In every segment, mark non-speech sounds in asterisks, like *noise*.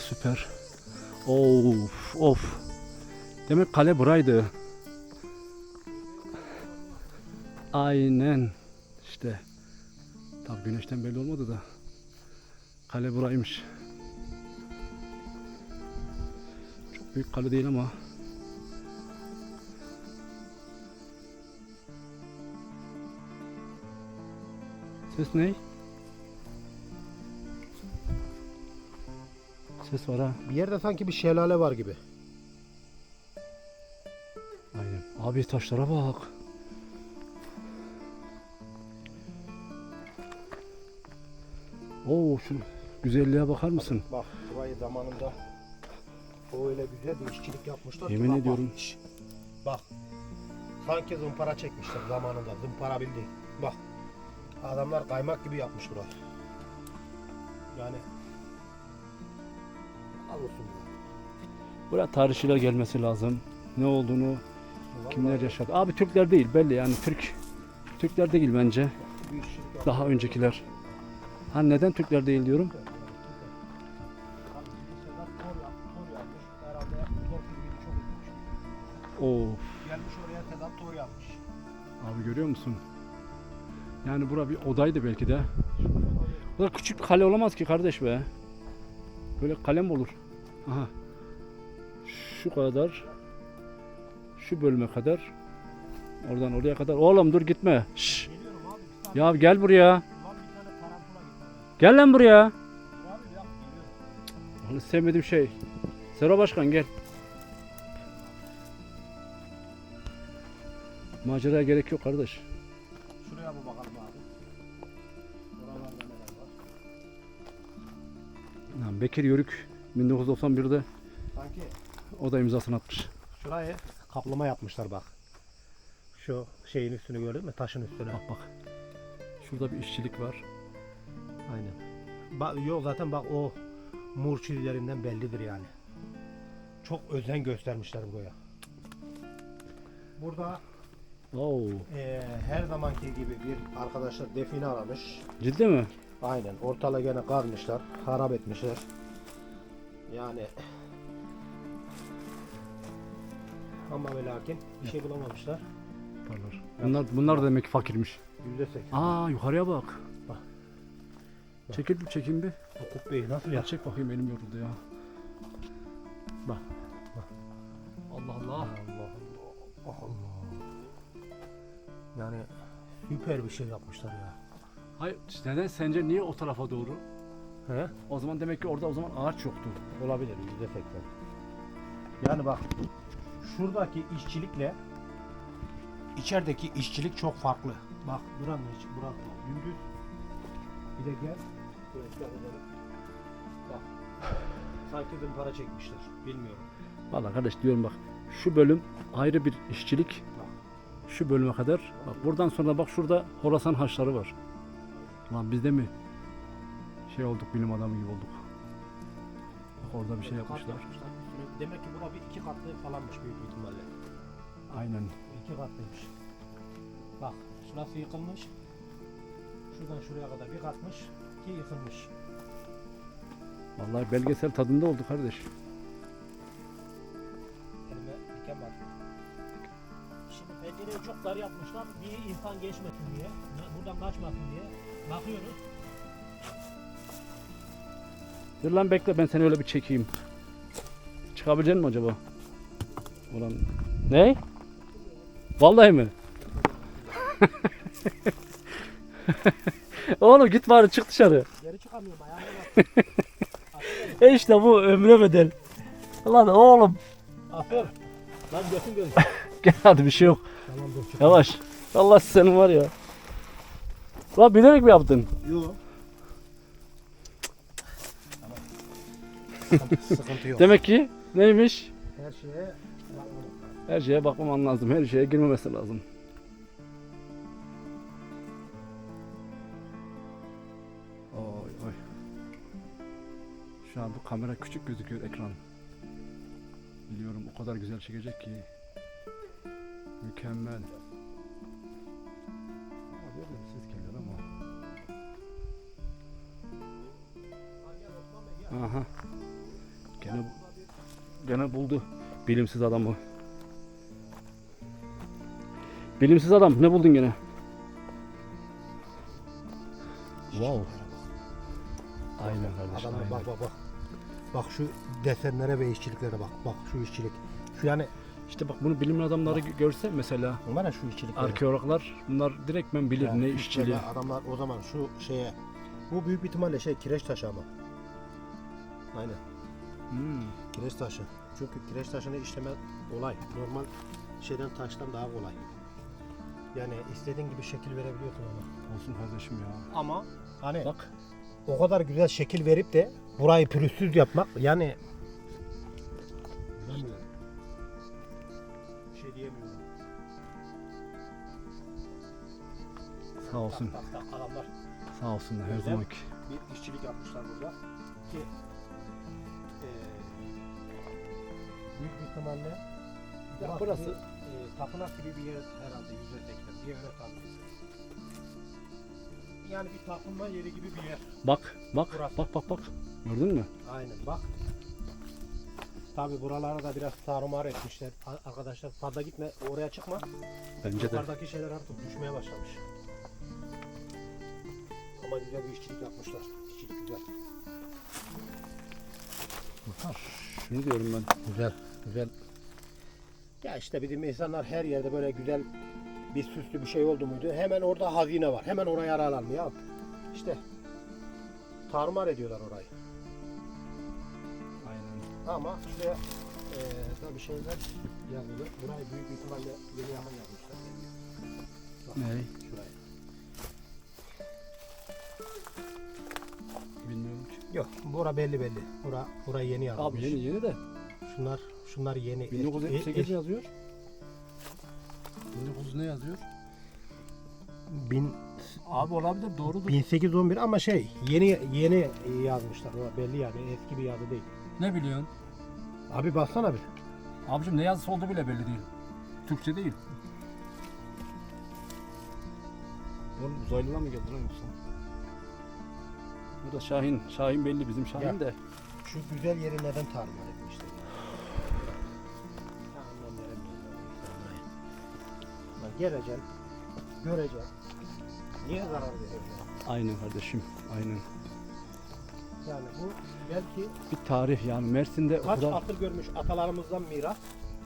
süper. Of of. Demek kale buraydı. Aynen. İşte. Tabi güneşten belli olmadı da. Kale buraymış. Çok büyük kale değil ama. Ses ne? Ses var ha. Bir yerde sanki bir şelale var gibi. Aynen. Abi taşlara bak. Oo şu güzelliğe bakar mısın? Bak burayı zamanında öyle güzel bir işçilik yapmışlar. Yemin bak, ediyorum. Bak, şş, bak. Sanki zımpara çekmişler zamanında. Zımpara bildi. Bak. Adamlar kaymak gibi yapmış burayı. Yani. Buraya tarihçiler gelmesi lazım. Ne olduğunu, kimler yaşadı. Abi Türkler değil belli yani Türk. Türkler değil bence. Daha öncekiler. Ha neden Türkler değil diyorum? Of. Gelmiş oraya Sedat tor yapmış. Abi görüyor musun? Yani bura bir odaydı belki de. Bu da küçük bir kale olamaz ki kardeş be. Böyle kale mi olur? Aha. Şu kadar. Şu bölüme kadar. Oradan oraya kadar. Oğlum dur gitme. Şş. Ya gel buraya. Gel lan buraya. Onu sevmediğim şey. Sero Başkan gel. Maceraya gerek yok kardeş. Şuraya bir bakalım abi. Buralarda neler var? Lan Bekir Yörük 1991'de Sanki o da imzasını atmış. şurayı kaplama yapmışlar bak. Şu şeyin üstünü gördün mü? Taşın üstüne. Bak bak. Şurada bir işçilik var. Aynen. Bak, yok zaten bak o mur çizgilerinden bellidir yani. Çok özen göstermişler buraya. Burada Oo. eee, her zamanki gibi bir arkadaşlar define aramış. Ciddi mi? Aynen. Ortalığı gene kazmışlar. Harap etmişler. Yani ama ve lakin bir şey bulamamışlar. Bunlar bunlar da demek ki fakirmiş. Yüzde seksen. Aa yukarıya bak. Bak. Bak. Çekil bir çekin bir. O kubbeyi nasıl Ya çek bakayım elim yoruldu ya. Bak. Allah Allah. Allah Allah. Allah. Yani süper bir şey yapmışlar ya. Hayır neden sence niye o tarafa doğru? He? O zaman demek ki orada o zaman ağaç yoktu. Olabilir yüzde seksen. Yani bak şuradaki işçilikle içerideki işçilik çok farklı. Bak buranın içi burası dümdüz. Bir de gel. Dikkat edelim. Bak. Sanki zımpara çekmişler. Bilmiyorum. Vallahi kardeş diyorum bak. Şu bölüm ayrı bir işçilik. Şu bölüme kadar. Bak buradan sonra bak şurada Horasan haçları var. Lan biz de mi şey olduk bilim adamı gibi olduk. Bak orada bir şey yapmışlar. Demek ki bura bir iki katlı falanmış büyük ihtimalle. Aynen. İki katlıymış. Bak şurası yıkılmış. Şuradan şuraya kadar bir katmış ki yıkılmış. Vallahi belgesel tadında oldu kardeş. Elime diken var. Şimdi pencereyi çok dar yapmışlar. Bir insan geçmesin diye. Buradan kaçmasın diye. Bakıyoruz. Dur lan bekle ben seni öyle bir çekeyim. Çıkabilecek misin acaba? Ulan ne? Vallahi mi? *laughs* Oğlum git bari çık dışarı. Geri çıkamıyorum ayağıma bak. *laughs* E işte bu ömre bedel. Lan oğlum Aferin. Lan götün göz. *laughs* gel hadi bir şey yok. Tamam dur. Yavaş. Allah senin var ya. Lan bilerek mi yaptın? Yok. Sıkıntı yok. Demek ki neymiş? Her şeye Her şeye bakmaman lazım. Her şeye girmemesi lazım. Oy oy. Şu an bu kamera küçük gözüküyor ekran. Biliyorum o kadar güzel çekecek ki. Mükemmel. Ses geliyor ama. Aha. Gene gene buldu bilimsiz adamı. Bilimsiz adam ne buldun gene? Wow. Aynen kardeşim. Adamlar aynen. bak bak bak. Bak şu desenlere ve işçiliklere bak. Bak şu işçilik. Şu yani İşte bak bunu bilim adamları gö- görse mesela ya şu işçilikleri. arkeologlar bunlar direktmen bilir Yani ne işçiliği. Adamlar o zaman şu şeye bu büyük ihtimalle şey kireç taşı ama. Aynen. Hmm. Kireç taşı. Çünkü kireç taşını işleme kolay. Normal şeyden taştan daha kolay. Yani istediğin gibi şekil verebiliyorsun ona. Olsun kardeşim ya. Ama hani Bak o kadar güzel şekil verip de burayı pürüzsüz yapmak yani bilmiyorum. Bir şey diyemiyorum. sağ olsun. Tak tak tak adamlar Sağ olsunlar her zamanki. bir işçilik yapmışlar burada ki büyük bir ihtimalle Ya burası eee, tapınak gibi bir yer herhalde yüzeydekiler. Bir öyle tahmin Yani bir tapınma yeri gibi bir yer. Bak bak Burası. bak bak bak. Gördün mü? Aynen bak. Tabi buralara da biraz tarumar etmişler. A- Arkadaşlar fazla gitme oraya çıkma. Bence de. Yukarıdaki şeyler artık düşmeye başlamış. Ama güzel bir işçilik yapmışlar. İşçilik güzel. Şunu diyorum ben. Güzel, güzel. Ya işte bizim insanlar her yerde böyle güzel bir süslü bir şey oldu muydu? Hemen orada hazine var. Hemen oraya ararlar mı ya? İşte tarumar ediyorlar orayı. Aynen. Ama işte eee tabii şeyler yazılı. Burayı büyük ihtimalle yeni yakın yazmışlar. Bak, Ne? Şurayı. Bilmiyorum ki. Yok, bura belli belli. Bura, bura yeni yazılmış. Abi yeni yeni de. Şunlar, şunlar yeni. Eski- 1978 e- yazıyor. 1900 ne yazıyor? bin, Abi olabilir doğrudur. 1811 ama şey yeni yeni yazmışlar. O belli yani eski bir yazı değil. Ne biliyorsun? Abi baksana bir. Abicim ne yazısı olduğu bile belli değil. Türkçe değil. Oğlum uzaylılar mı geldi lan yoksa? Bu da Şahin. Şahin belli bizim Şahin Ya. de. Şu güzel yeri neden tarumar etmişler? Geleceksin, göreceksin. Niye zarar veriyorsun? Aynen kardeşim. Aynen. Yani bu belki Bir tarih yani Mersin'de kaç kadar asır görmüş atalarımızdan miras.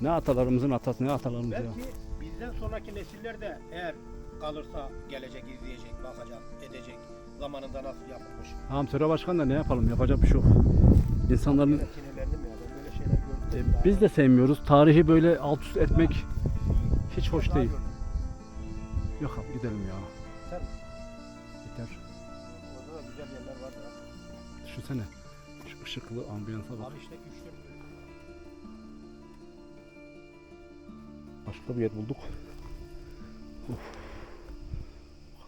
ne atalarımızın atası ne atalarımız ya. Belki bizden sonraki nesiller de eğer kalırsa gelecek, izleyecek, bakacak, edecek. Zamanında nasıl yapılmış. Hamsöre başkan da ne yapalım yapacak bir şey yok. İnsanların ya e, biz de sevmiyoruz. Tarihi böyle alt üst etmek hiç hoş değil. Yok abi gidelim ya. Sen Yeter. orada da güzel yerler var ya. Düşünsene. Şu ışıklı ambiyansa bak. Abi işte 3 4 Başka bir yer bulduk. Of.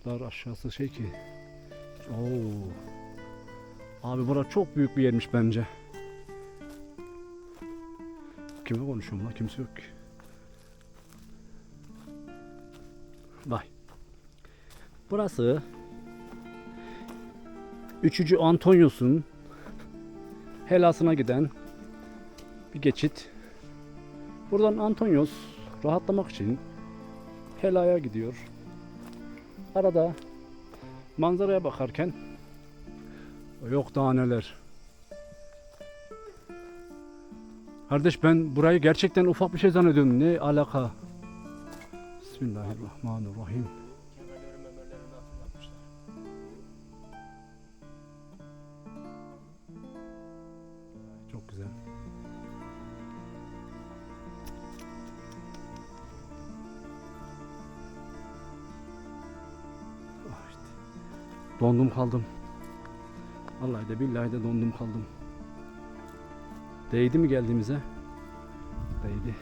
O kadar aşağısı şey ki. Oo. Abi bura çok büyük bir yermiş bence. Kime konuşuyorum lan? Kimse yok ki. Vay. Burası 3. Antonius'un helasına giden bir geçit. Buradan Antonius rahatlamak için helaya gidiyor. Arada manzaraya bakarken yok daha neler. Kardeş ben burayı gerçekten ufak bir şey zannediyorum. Ne alaka? Bismillahirrahmanirrahim. Çok güzel. Ah işte. Dondum kaldım. Vallahi de billahi de dondum kaldım. Değdi mi geldiğimize? Değdi.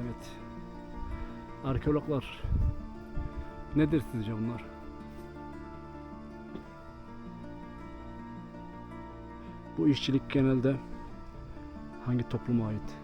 Evet. Arkeologlar. Nedir sizce bunlar? Bu işçilik genelde hangi topluma ait?